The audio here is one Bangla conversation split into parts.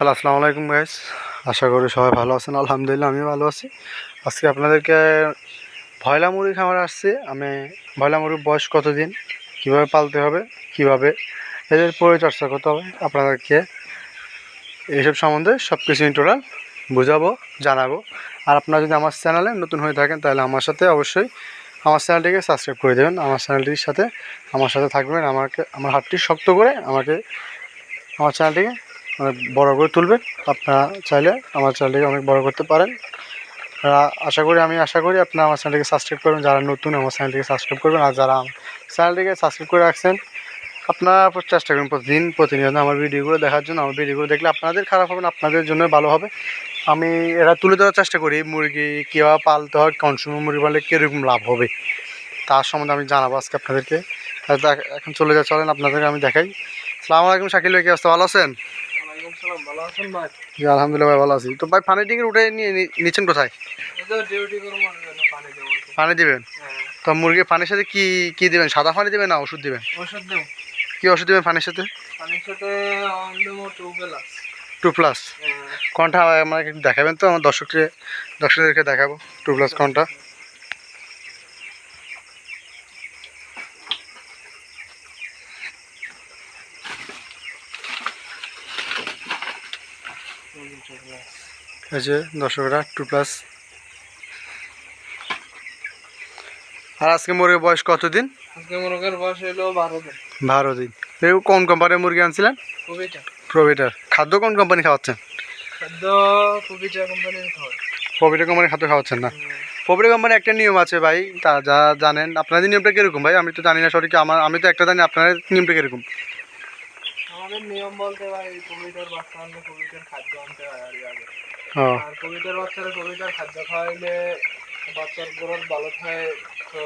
হ্যালো, আসসালামু আলাইকুম গাইস আশা করি সবাই ভালো আছেন। আলহামদুলিল্লাহ আমি ভালো আছি। আজকে আপনাদেরকে ভয়লা মুরগি খামার আসছে। আমি ভয়লা মুরগির বয়স কতদিন? কীভাবে পালতে হবে? কীভাবে? এদের পরিচর্যা করতে হবে। আপনাদেরকে এইসব সম্বন্ধে সব কিছু টোটাল বোঝাবো, জানাব। আর আপনারা যদি আমার চ্যানেলে নতুন হয়ে থাকেন, তাহলে আমার সাথে অবশ্যই আমার চ্যানেলটিকে সাবস্ক্রাইব করে দেবেন। আমার চ্যানেলটির সাথে, আমার সাথে থাকবেন। আমাকে, আমার হাতটি শক্ত করে আমাকে, আমার চ্যানেলটিকে অনেক বড় করে তুলবেন আপনারা চাইলে আমার চ্যানেলটিকে অনেক বড় করতে পারেন। আশা করি, আমি আশা করি আপনারা আমার চ্যানেলটিকে সাবস্ক্রাইব করবেন। যারা নতুন আমার চ্যানেলটিকে সাবস্ক্রাইব করবেন আর যারা চ্যানেলটিকে সাবস্ক্রাইব করে রাখছেন, আপনারা চেষ্টা করুন প্রতিদিন, প্রতিনিয়ত আমার ভিডিওগুলো দেখার জন্য। আমার ভিডিওগুলো দেখলে আপনাদের খারাপ হবে না, আপনাদের জন্য ভালো হবে। আমি এরা তুলে ধরার চেষ্টা করি, মুরগি কীভাবে পালতে হয় কনসুমার মুরগি পাললে কীরকম লাভ হবে? তার সম্বন্ধে আমি জানাব আজকে আপনাদেরকে। এখন চলে যা চলেন আপনাদেরকে আমি দেখাই। সালামু আলাইকুম, শাকিল ভাই, কি অবস্থা? ভালো আছেন? ভালো জি আলহামদুলিল্লাহ ভাই ভালো আছি। তো ভাই পানি উঠে নিয়ে নিচ্ছেন কোথায়? পানি দিবেন? হ্যাঁ। তো মুরগির পানির সাথে কি কি দিবেন? সাদা পানি দিবেন না ওষুধ দিবেন? ওষুধ দেবো। কি ওষুধ দিবেন পানির সাথে? পানির টু প্লাস হ্যাঁ। কোনটা আমাকে দেখাবেন তো? আমার দর্শককে দর্শকদেরকে দেখাবো। টু প্লাস কোনটা? যে দর্শকরা টু প্লাস আর আজকে মুরগির বয়স কতদিন? আজকে মুরগের বয়স হলো বারো দিন। বারো দিন। এই কোন কোম্পানির মুরগি আনছিলেন? প্রোভিটার খাদ্য কোন কোম্পানি খাওয়াচ্ছেন? খাদ্য কোম্পানির প্রোভিটার কোম্পানি খাদ্য খাওয়াচ্ছেন না। প্রোভিটার কোম্পানি একটা নিয়ম আছে ভাই তা যা জানেন। আপনাদের নিয়মটা কীরকম ভাই? আমি তো জানি না সঠিক আমার আমি তো একটা জানি আপনাদের নিয়মটা কীরকম? আমাদের নিয়ম বলতে ভাই কবিটার বাচ্চা আনলে কবিটার খাদ্য আনতে হয় আর আগে ও আর কবিটার বাচ্চারা কবিটার খাদ্য খাওয়াইলে বাচ্চার গ্রোথ ভালো থাকে তো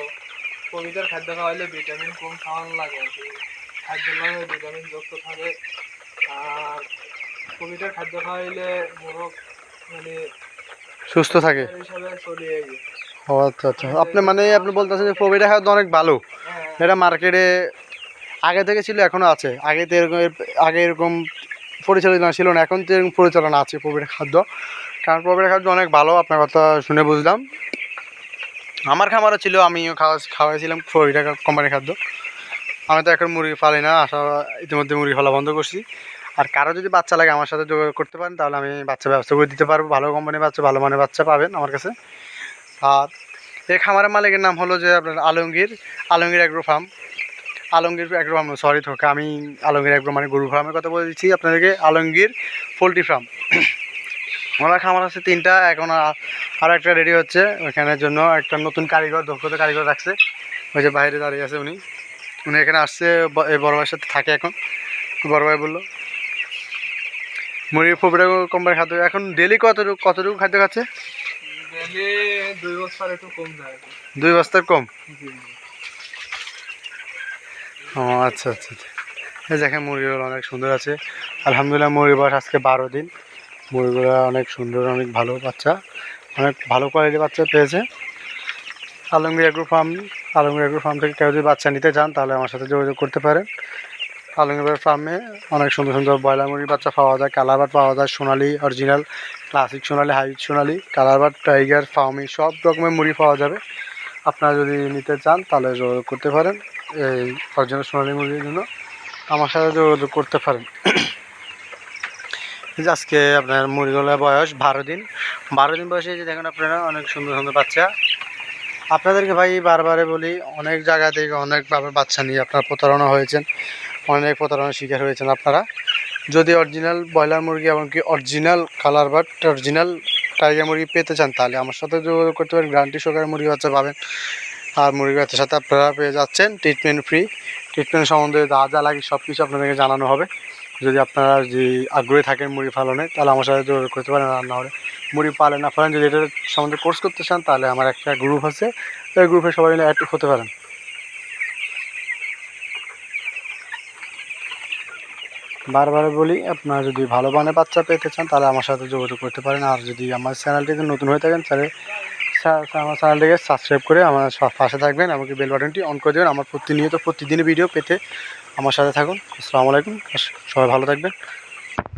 কবিটার খাদ্য খাওয়াইলে ভিটামিন কম খাওয়ানো লাগে আর কি। খাদ্যের লাগে ভিটামিন যুক্ত থাকে। আর কবিটার খাদ্য খাওয়াইলে মোরগ মানে সুস্থ থাকে। হিসাবে চলিয়ে ও আচ্ছা আচ্ছা। আপনি মানে আপনি বলতেছেন যে প্রোভিটা খাদ্য অনেক ভালো। হ্যাঁ। এটা মার্কেটে আগে থেকে ছিল এখনও আছে। আগে তো এরকম আগে এরকম পরিচালনা ছিল না, এখন তো এরকম পরিচালনা আছে প্রোভিটা খাদ্য। কারণ প্রোভিটা খাদ্য অনেক ভালো, আপনার কথা শুনে বুঝলাম। আমার খামারও ছিল, আমিও খাওয়া, খাওয়াইছিলাম প্রোভিটা কোম্পানির খাদ্য। আমি তো এখন মুরগি পালি না, আশা, ইতিমধ্যে মুরগি ফেলা বন্ধ করছি। আর কারও যদি বাচ্চা লাগে আমার সাথে যোগাযোগ করতে পারেন, তাহলে আমি বাচ্চা ব্যবস্থা করে দিতে পারব। ভালো কোম্পানির বাচ্চা, ভালো মানের বাচ্চা পাবেন আমার কাছে। আর এই খামারের মালিকের নাম হলো যে আপনার Alamgir Alamgir agro farm Alamgir agro farm sorry তোকে আমি আলমগীর অ্যাগ্রো মানে গরু ফার্মের কথা বলে দিচ্ছি আপনাদেরকে আলমগীর পোলট্রি ফার্ম। ওনার খামার আছে তিনটা এখন আ- আরও একটা রেডি হচ্ছে ওইখানের জন্য একটা নতুন কারিগর দক্ষতা কারিগর রাখছে। ওই যে বাইরে দাঁড়িয়ে আছে উনি। উনি এখানে আসছে এই বড় ভাইয়ের সাথে থাকে এখন। বড় ভাই বলল মুরগির ফুপড়া কোম্পানির খাদ্য এখন ডেলি কতটুকু কতটুকু খাদ্য খাচ্ছে? দুই কম আর বস্তার কম। ও আচ্ছা আচ্ছা আচ্ছা। এই দেখেন, মুরগিগুলো অনেক সুন্দর আছে। আলহামদুলিল্লাহ, মুরগি বয়স আজকে বারো দিন। মুরগিগুলো অনেক সুন্দর, অনেক ভালো বাচ্চা। অনেক ভালো কোয়ালিটির বাচ্চা পেয়েছে। Alamgir agro farm Alamgir agro farm থেকে কেউ যদি বাচ্চা নিতে চান, তাহলে আমার সাথে যোগাযোগ করতে পারেন। আলমগীর ফার্মে অনেক সুন্দর সুন্দর ব্রয়লার মুরগির বাচ্চা পাওয়া যায় কালারবাট পাওয়া যায়, Sonali original classic Sonali hybrid Sonali কালারবাট tiger ফার্মি সব রকমের মুরগি পাওয়া যাবে। আপনারা যদি নিতে চান, তাহলে যোগাযোগ করতে পারেন। এই অরিজিনাল সোনালি মুরগির জন্য আমার সাথে যোগাযোগ করতে পারেন। আজকে আপনার মুরগিগুলোর বয়স বারো দিন। বারো দিন বয়সে যে দেখেন আপনারা অনেক সুন্দর সুন্দর বাচ্চা। আপনাদেরকে ভাই বারবারে বলি, অনেক জায়গা থেকে অনেকভাবে বাচ্চা নিয়ে আপনারা প্রতারণা হয়েছেন, অনেক প্রতারণার শিকার হয়েছেন আপনারা। যদি অরিজিনাল ব্রয়লার মুরগি এমনকি original colour but original tiger মুরগি পেতে চান, তাহলে আমার সাথে যোগাযোগ করতে পারেন। গ্যারান্টি সহকারে মুরগি বাচ্চা পাবেন। আর মুরগি বাচ্চার সাথে আপনারা পেয়ে যাচ্ছেন ট্রিটমেন্ট ফ্রি ট্রিটমেন্ট সম্বন্ধে যা যা লাগে সব কিছু আপনাদেরকে জানানো হবে। যদি আপনারা যদি আগ্রহী থাকেন মুরগি পালনে, তাহলে আমার সাথে যোগাযোগ করতে পারেন আর না হলে মুরগি পালেন না পালেন যদি এটা সম্বন্ধে কোর্স করতে চান, তাহলে আমার একটা গ্রুপ আছে। ওই গ্রুপে সবাই মিলে অ্যাড হতে পারেন। বারবার বলি, আপনারা যদি ভালো মানের বাচ্চা পেতে চান, তাহলে আমার সাথে যোগাযোগ করতে পারেন। আর যদি আমার চ্যানেলটিতে নতুন হয়ে থাকেন, তাহলে আমার চ্যানেলটাকে সাবস্ক্রাইব করে আমার পাশে থাকবেন আমাকে বেল বাটনটি অন করে দেবেন। আমার প্রতিনিয়ত প্রতিদিনই ভিডিও পেতে আমার সাথে থাকুন। আসসালামু আলাইকুম। সবাই ভালো থাকবেন।